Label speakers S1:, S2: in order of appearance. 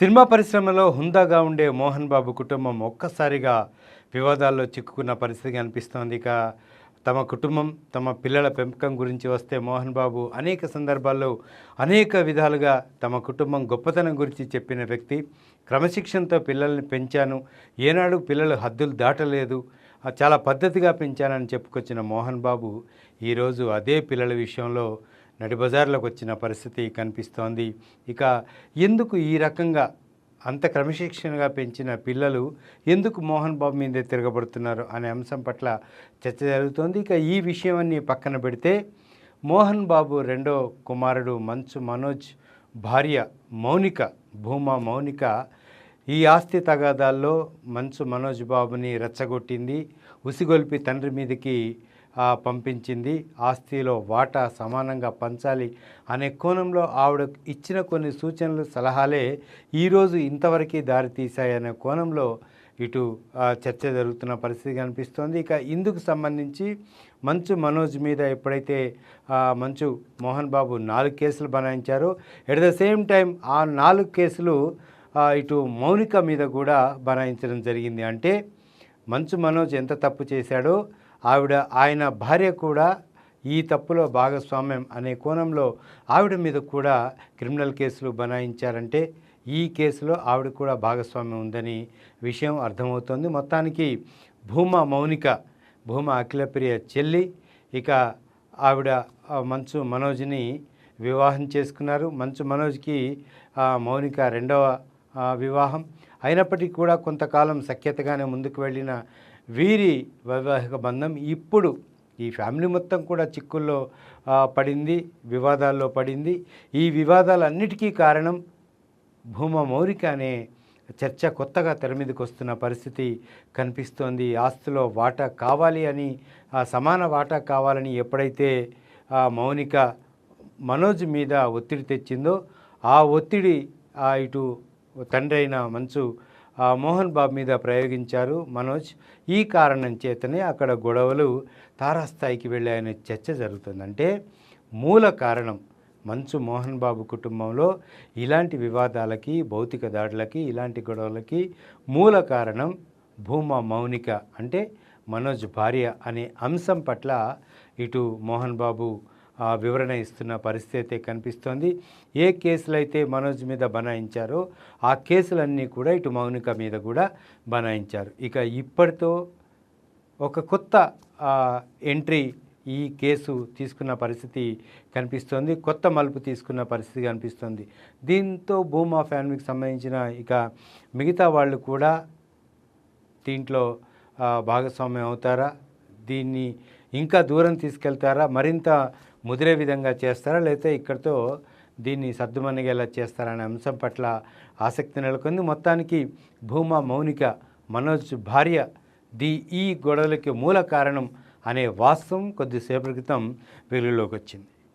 S1: Cinema పరిశ్రమలో హుందాగా ఉండే మోహన్ బాబు కుటుంబం ఒక్కసారిగా వివాదాల్లో చిక్కుకున్న పరిస్థితి కనిపిస్తోంది. ఇక తమ కుటుంబం తమ పిల్లల పెంపకం గురించి వస్తే మోహన్ బాబు అనేక సందర్భాల్లో అనేక విధాలుగా తమ కుటుంబం గొప్పతనం గురించి చెప్పిన వ్యక్తి. క్రమశిక్షణతో పిల్లల్ని పెంచాను. ఏనాడు పిల్లలు హద్దులు దాటలేదు. చాలా పద్ధతిగా పెంచానని చెప్పుకొచ్చిన మోహన్ బాబు ఈరోజు అదే పిల్లల విషయంలో నడిబజార్లోకి వచ్చిన పరిస్థితి కనిపిస్తోంది. ఇక ఎందుకు ఈ రకంగా అంత క్రమశిక్షణగా పెంచిన పిల్లలు ఎందుకు మోహన్ బాబు మీదే తిరగబడుతున్నారు అనే అంశం పట్ల చర్చ జరుగుతోంది. ఇక ఈ విషయాన్ని పక్కన పెడితే మోహన్ బాబు రెండో కుమారుడు మంచు మనోజ్ భార్య మౌనిక భూమా మౌనిక ఈ ఆస్తి తగాదాల్లో మంచు మనోజ్ బాబుని రెచ్చగొట్టింది. ఉసిగొల్పి తండ్రి మీదకి పంపించింది. ఆస్తిలో వాటా సమానంగా పంచాలి అనే కోణంలో ఆవిడ ఇచ్చిన కొన్ని సూచనలు సలహాలే ఈరోజు ఇంతవరకు దారితీశాయనే కోణంలో ఇటు చర్చ జరుగుతున్న పరిస్థితి కనిపిస్తోంది. ఇక ఇందుకు సంబంధించి మంచు మనోజ్ మీద ఎప్పుడైతే మంచు మోహన్ బాబు నాలుగు కేసులు బనాయించారో ఎట్ ద సేమ్ టైం ఆ నాలుగు కేసులు ఇటు మౌనిక మీద కూడా బనాయించడం జరిగింది. అంటే మంచు మనోజ్ ఎంత తప్పు చేశాడో ఆవిడ ఆయన భార్య కూడా ఈ తప్పులో భాగస్వామ్యం అనే కోణంలో ఆవిడ మీద కూడా క్రిమినల్ కేసులు బనాయించారంటే ఈ కేసులో ఆవిడ కూడా భాగస్వామ్యం ఉందని విషయం అర్థమవుతోంది. మొత్తానికి భూమా మౌనిక భూమా అఖిలప్రియ చెల్లి ఇక ఆవిడ మంచు మనోజ్ని వివాహం చేసుకున్నారు. మంచు మనోజ్కి మౌనిక రెండవ వివాహం. అయినప్పటికీ కూడా కొంతకాలం సఖ్యతగానే ముందుకు వెళ్ళిన వీరి వైవాహిక బంధం ఇప్పుడు ఈ ఫ్యామిలీ మొత్తం కూడా చిక్కుల్లో పడింది వివాదాల్లో పడింది. ఈ వివాదాలన్నిటికీ కారణం భూమా మౌరిక అనే చర్చ కొత్తగా తెర మీదకి వస్తున్న పరిస్థితి కనిపిస్తోంది. ఆస్తిలో వాటా కావాలి అని ఆ సమాన వాటా కావాలని ఎప్పుడైతే ఆ మౌనిక మనోజ్ మీద ఒత్తిడి తెచ్చిందో ఆ ఒత్తిడి ఆ ఇటు తండ్రి అయిన మంచు మోహన్ బాబు మీద ప్రయోగించారు మనోజ్. ఈ కారణం చేతనే అక్కడ గొడవలు తారాస్థాయికి వెళ్ళాయనే చర్చ జరుగుతుంది. అంటే మూల కారణం మంచు మోహన్ బాబు కుటుంబంలో ఇలాంటి వివాదాలకి భౌతిక దాడులకి ఇలాంటి గొడవలకి మూల కారణం భూమా మౌనిక. అంటే మనోజ్ భార్య అనే అంశం పట్ల ఇటు మోహన్ బాబు వివరణ ఇస్తున్న పరిస్థితి అయితే కనిపిస్తోంది. ఏ కేసులైతే మనోజ్ మీద బనాయించారో ఆ కేసులన్నీ కూడా ఇటు మౌనిక మీద కూడా బనాయించారు. ఇక ఇప్పటితో ఒక కొత్త ఎంట్రీ ఈ కేసు తీసుకున్న పరిస్థితి కనిపిస్తోంది. కొత్త మలుపు తీసుకున్న పరిస్థితి కనిపిస్తోంది. దీంతో భూమా ఫ్యామిలీకి సంబంధించిన ఇక మిగతా వాళ్ళు కూడా దీంట్లో భాగస్వామ్యం అవుతారా? దీన్ని ఇంకా దూరం తీసుకెళ్తారా? మరింత ముదిరే విధంగా చేస్తారా? లేకపోతే ఇక్కడితో దీన్ని సర్దుమణిగేలా చేస్తారనే అంశం పట్ల ఆసక్తి నెలకొంది. మొత్తానికి భూమా మౌనిక మనోజ్ భార్య ది ఈ గొడవలకి మూల కారణం అనే వాస్తవం కొద్దిసేపటి క్రితం వెలుగులోకి వచ్చింది.